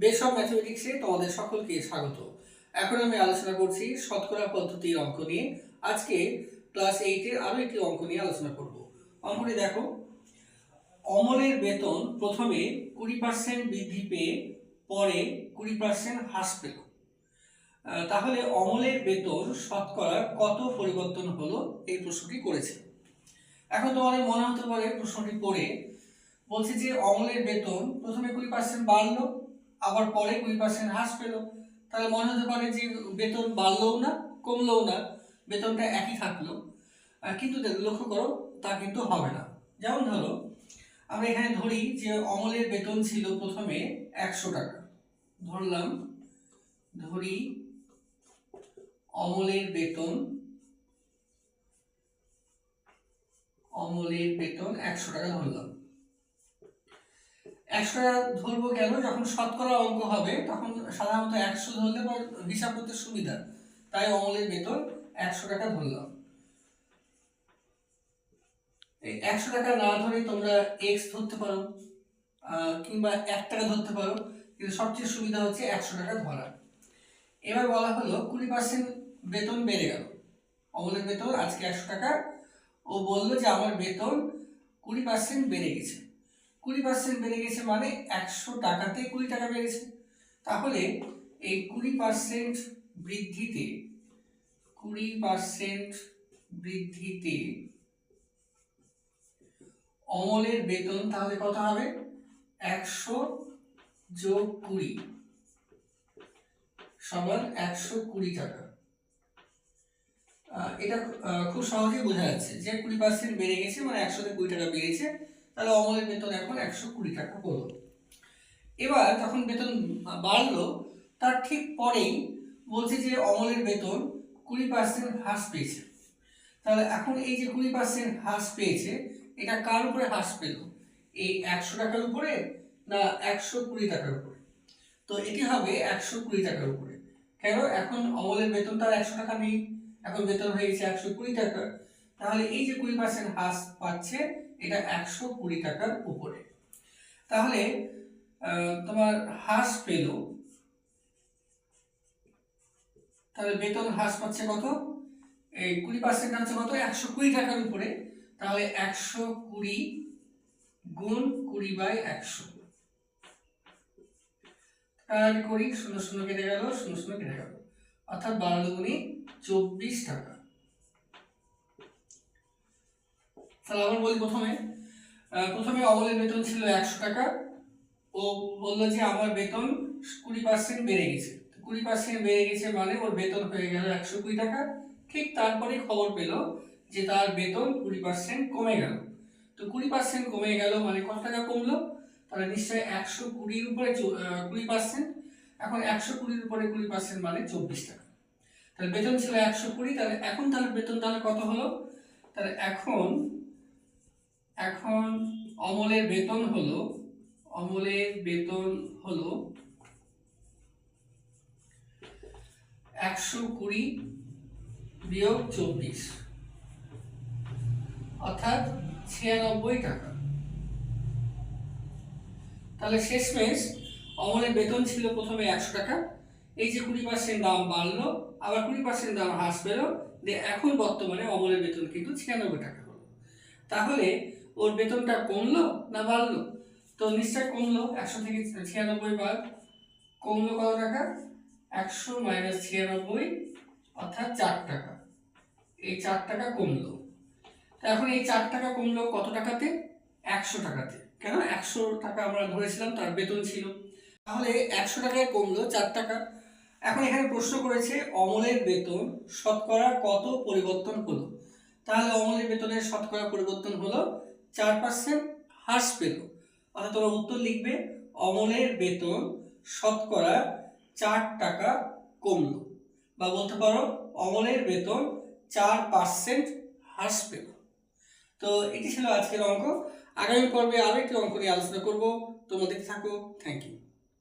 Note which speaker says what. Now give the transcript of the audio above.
Speaker 1: Base of ম্যাথমেটিক্সে তোমাদের সকলকে স্বাগত। এখন আমি আলোচনা করছি শতকরা পদ্ধতির অঙ্ক নিয়ে। আজকে ক্লাস এইটের আরও একটি অঙ্ক নিয়ে আলোচনা করব। অঙ্কটি দেখো। অমলের বেতন প্রথমে কুড়ি পার্সেন্ট বৃদ্ধি পেয়ে পরে কুড়ি পার্সেন্ট হ্রাস পেল। তাহলে অমলের বেতন শতকরা কত পরিবর্তন হলো এই প্রশ্নটি করেছে। এখন তোমাদের মনে হতে পারে প্রশ্নটি পড়ে। বলছে যে অমলের বেতন প্রথমে কুড়ি পার্সেন্ট বাড়লো আবার পরে কুড়ি পার্সেন্ট হ্রাস পেল। তাহলে মনে হতে পারে যে বেতন বাড়লোও না, কমলোও না, বেতনটা একই থাকল। কিন্তু লক্ষ্য করো, তা কিন্তু হবে না। যেমন ধরো, আমরা এখানে ধরি যে অমলের বেতন ছিল প্রথমে একশো টাকা। ধরলাম, ধরি অমলের বেতন অমলের বেতন একশো টাকা ধরলাম। একশো টাকা ধরবো কেন? যখন শতকরা অঙ্ক হবে, তখন সাধারণত একশো ধরলে পর হিসাব করতে সুবিধা। তাই অমলের বেতন একশো টাকা ধরলাম। এই একশো টাকা না ধরে তোমরা এক্স ধরতে পারো কিংবা এক টাকা ধরতে পারো, কিন্তু সবচেয়ে সুবিধা হচ্ছে একশো টাকা ধরা। এবার বলা হলো কুড়ি পার্সেন্ট বেতন বেড়ে গেল। অমলের বেতন আজকে একশো টাকা। ও বলল যে আমার বেতন কুড়ি পার্সেন্ট বেড়ে গেছে। কুড়ি পার্সেন্ট বেড়ে গেছে মানে একশো টাকাতে কুড়ি টাকা বেড়েছে তাহলে এই কুড়ি পার্সেন্ট বৃদ্ধিতে, কুড়ি পার্সেন্ট বৃদ্ধিতে অমলের বেতন তাহলে কত হবে? একশো যোগ কুড়ি সমান একশো কুড়ি টাকা। এটা খুব সহজেই বোঝা যাচ্ছে যে কুড়ি পার্সেন্ট বেড়ে গেছে মানে একশোতে কুড়ি টাকা বেড়েছে। তাহলে অমলের বেতন এখন একশো কুড়ি টাকা হলো। এবার যখন বেতন বাড়লো, তার ঠিক পরেই বলছে যে অমলের বেতন কুড়ি পার্সেন্ট হ্রাস পেয়েছে। তাহলে এখন এই যে কুড়ি পার্সেন্ট হ্রাস পেয়েছে, এটা কার উপরে হ্রাস পেল? এই একশো টাকার উপরে না একশো কুড়ি টাকার উপরে? তো এটি হবে একশো কুড়ি টাকার উপরে। কেন? এখন অমলের বেতন তার একশো টাকা নেই। এখন বেতন হয়ে গেছে একশো কুড়ি টাকা। তাহলে এই যে কুড়ি পার্সেন্ট হ্রাস পাচ্ছে এটা একশো কুড়ি টাকার উপরে। তাহলে তোমার হ্রাস পেল। তাহলে বেতন হ্রাস পাচ্ছে কত? এই কুড়ি পার্সেন্ট হচ্ছে কত? একশো কুড়ি টাকার উপরে। তাহলে একশো কুড়ি গুণ কুড়ি বাই একশো। কাটাকাটি করি, শূন্য শূন্য কেটে গেল, শূন্য শূন্য কেটে গেল। অর্থাৎ বারো দুগুণি চব্বিশ টাকা। তাহলে আবার বলি প্রথমে প্রথমে অমলের বেতন ছিল একশো টাকা। ও বলল যে আমার বেতন কুড়ি পার্সেন্ট বেড়ে গেছে। কুড়ি পার্সেন্ট বেড়ে গেছে মানে ওর বেতন হয়ে গেল একশো কুড়ি টাকা। ঠিক তারপরে খবর পেল যে তার বেতন কুড়ি পার্সেন্ট কমে গেল। তো কুড়ি পার্সেন্ট কমে গেল মানে কত টাকা কমলো? তাহলে নিশ্চয়ই একশো কুড়ির উপরে কুড়ি পার্সেন্ট এখন একশো কুড়ির উপরে কুড়ি পার্সেন্ট মানে চব্বিশ টাকা। তাহলে বেতন ছিল একশো কুড়ি, তাহলে এখন তাহলে বেতন তাহলে কত হলো? তাহলে এখন এখন অমলের বেতন হলো, অমলের বেতন হলো একশো কুড়ি বিয়োগ চব্বিশ, অর্থাৎ ছিয়ানব্বই টাকা। তাহলে শেষমেশ অমলের বেতন ছিল প্রথমে একশো টাকা, এই যে কুড়ি পার্সেন্ট দাম বাড়লো, আবার কুড়ি পার্সেন্ট দাম হ্রাস পেল, দিয়ে এখন বর্তমানে অমলের বেতন কিন্তু ছিয়ানব্বই টাকা। তাহলে ওর বেতনটা কমলো না বাড়লো? তো নিশ্চয় কমলো একশো থেকে ছিয়ানব্বই বাদ কমলো কত টাকা? একশো মাইনাস ছিয়ানব্বই অর্থাৎ চার টাকা। এই চার টাকা কমলো। এখন এই চার টাকা কমলো কত টাকাতে? একশো টাকাতে। কেন? একশো টাকা আমরা ধরেছিলাম, তার বেতন ছিল। তাহলে একশো টাকায় কমলো চার টাকা। এখন এখানে প্রশ্ন করেছে, অমলের বেতন শতকরা কত পরিবর্তন হলো? তাহলে অমলের বেতনের শতকরা পরিবর্তন হলো চার পার্সেন্ট হ্রাস পেল। অর্থাৎ তোমরা উত্তর লিখবে, অমলের বেতন শতকরা চার টাকা কমলো। বা বলতে পারো, অমলের বেতন চার পার্সেন্ট হ্রাস পেল। তো এটি ছিল আজকের অঙ্ক। আগামী পর্বে আরও একটি অঙ্ক নিয়ে আলোচনা করব। তোমরা দেখতে থাকো। Thank you